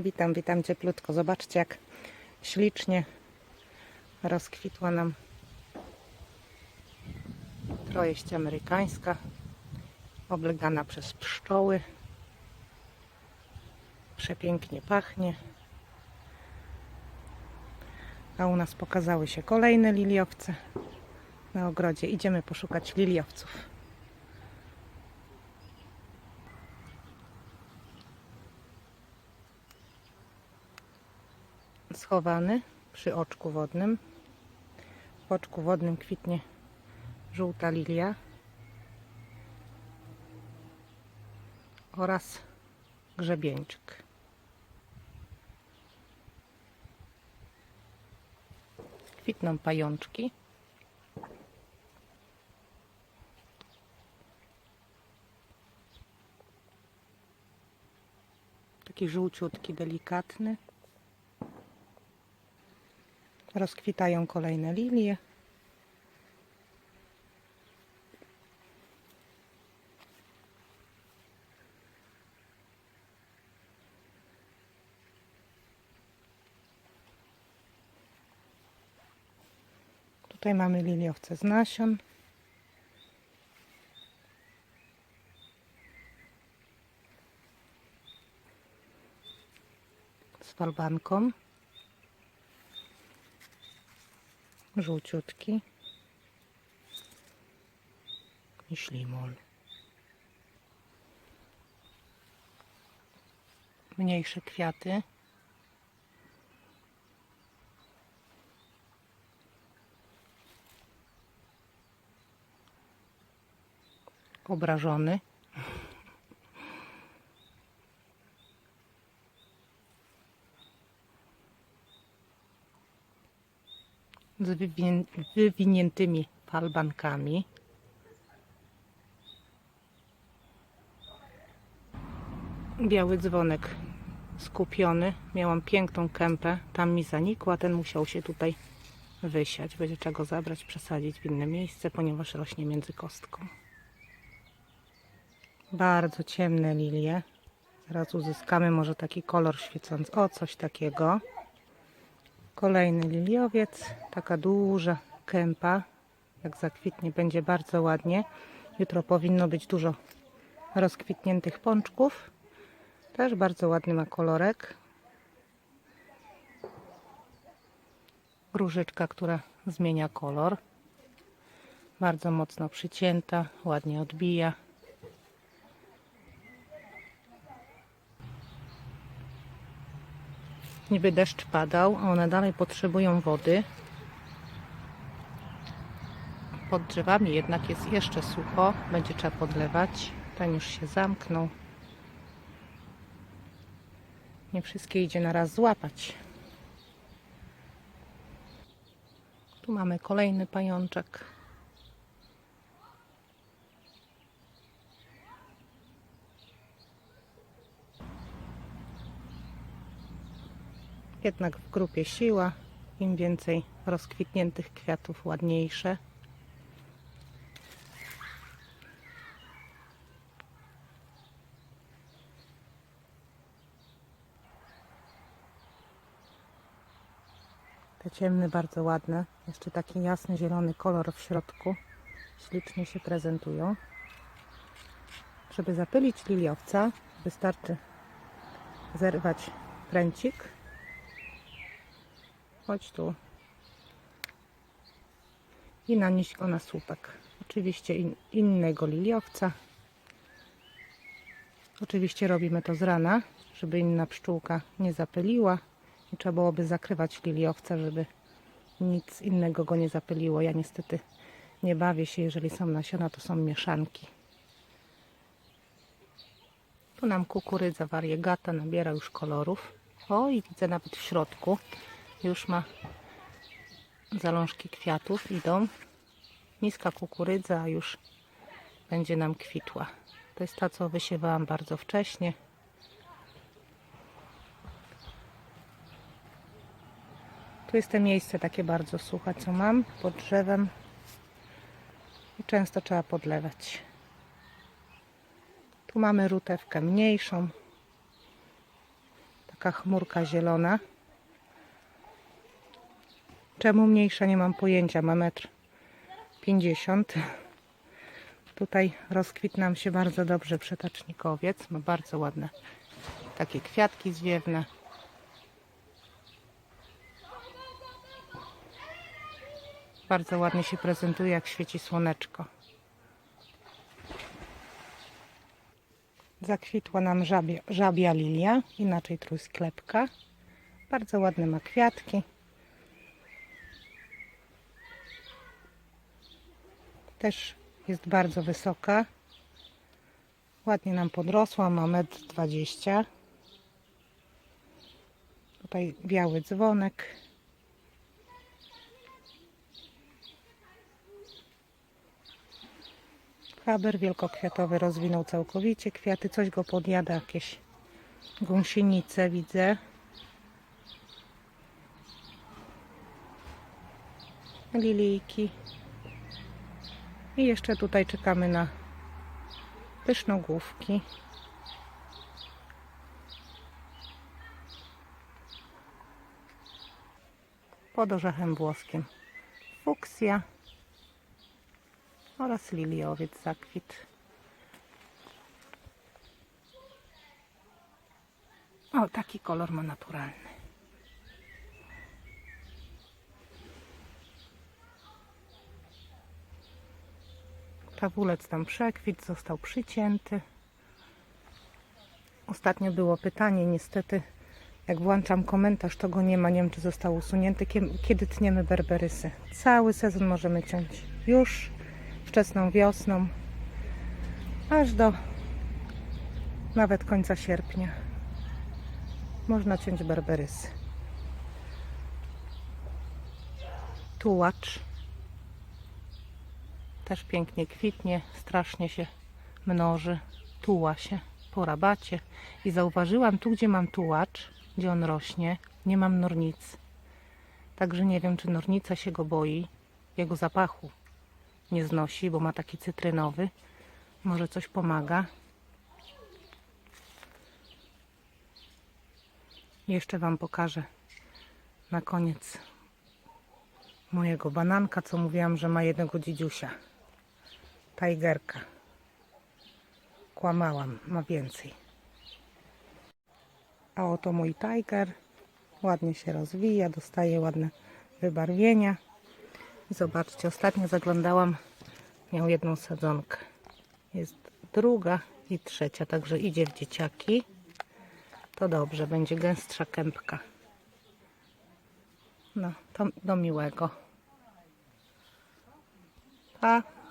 Witam, witam cieplutko. Zobaczcie, jak ślicznie rozkwitła nam trojeść amerykańska, oblegana przez pszczoły. Przepięknie pachnie. A u nas pokazały się kolejne liliowce na ogrodzie. Idziemy poszukać liliowców. Schowany przy oczku wodnym. W oczku wodnym kwitnie żółta lilia oraz grzebieńczyk. Kwitną pajączki. Taki żółciutki, delikatny. Rozkwitają kolejne lilie. Tutaj mamy liliowce z nasion. Z falbanką. Żółciutki i ślimol. Mniejsze kwiaty. Obrażony. Z wywiniętymi falbankami. Biały dzwonek skupiony. Miałam piękną kępę. Tam mi zanikła. Ten musiał się tutaj wysiać. Będzie czego zabrać, przesadzić w inne miejsce, ponieważ rośnie między kostką. Bardzo ciemne lilie. Zaraz uzyskamy może taki kolor świecący. O, coś takiego. Kolejny liliowiec, taka duża kępa. Jak zakwitnie, będzie bardzo ładnie. Jutro powinno być dużo rozkwitniętych pączków. Też bardzo ładny ma kolorek. Różyczka, która zmienia kolor. Bardzo mocno przycięta, ładnie odbija. Niby deszcz padał, a one dalej potrzebują wody. Pod drzewami jednak jest jeszcze sucho, będzie trzeba podlewać. Ten już się zamknął. Nie wszystkie idzie na raz złapać. Tu mamy kolejny pajączek. Jednak w grupie siła. Im więcej rozkwitniętych kwiatów, ładniejsze. Te ciemne bardzo ładne. Jeszcze taki jasny zielony kolor w środku. Ślicznie się prezentują. Żeby zapylić liliowca wystarczy zerwać pręcik Chodź tu. I nanieść go na słupek. Oczywiście in, innego liliowca. Oczywiście robimy to z rana, żeby inna pszczółka nie zapyliła. I trzeba byłoby zakrywać liliowca, żeby nic innego go nie zapyliło. Ja niestety nie bawię się, jeżeli są nasiona, to są mieszanki. Tu nam kukurydza variegata nabiera już kolorów. O, i widzę nawet w środku już ma zalążki kwiatów, idą. Niska kukurydza już będzie nam kwitła. To jest ta, co wysiewałam bardzo wcześnie. Tu jest to miejsce takie bardzo suche, co mam pod drzewem. I często trzeba podlewać. Tu mamy rutewkę mniejszą. taka chmurka zielona. Czemu mniejsza nie mam pojęcia, ma metr 50. Tutaj rozkwit nam się bardzo dobrze przetacznikowiec. Ma bardzo ładne takie kwiatki zwiewne. Bardzo ładnie się prezentuje, jak świeci słoneczko. Zakwitła nam żabia, żabia lilia, inaczej trójsklepka. Bardzo ładne ma kwiatki. Też jest bardzo wysoka. Ładnie nam podrosła, ma 1,20 m. Tutaj biały dzwonek. Haber wielkokwiatowy rozwinął całkowicie kwiaty. Coś go podjada, jakieś gąsienice widzę. Lilijki. I jeszcze tutaj czekamy na pysznogłówki. Pod orzechem włoskim fuksja oraz liliowiec zakwit. O, taki kolor ma naturalny. Pawulec tam przekwit, został przycięty. Ostatnio było pytanie, niestety jak włączam komentarz, to go nie ma. Nie wiem, czy został usunięty. Kie- Kiedy tniemy berberysy? Cały sezon możemy ciąć już wczesną wiosną, aż do nawet końca sierpnia. Można ciąć berberysy. Tułacz też pięknie kwitnie, strasznie się mnoży, tuła się po rabacie. I zauważyłam tu, gdzie mam tułacz, gdzie on rośnie, nie mam nornic. Także nie wiem, czy nornica się go boi, jego zapachu nie znosi, bo ma taki cytrynowy. Może coś pomaga. Jeszcze Wam pokażę na koniec mojego bananka, co mówiłam, że ma jednego dzidziusia. Tigerka. Kłamałam, ma więcej. A oto mój tiger. Ładnie się rozwija, dostaje ładne wybarwienia. Zobaczcie, ostatnio zaglądałam, miał jedną sadzonkę. Jest druga i trzecia, także idzie w dzieciaki. To dobrze, będzie gęstsza kępka. No, to do miłego. Pa.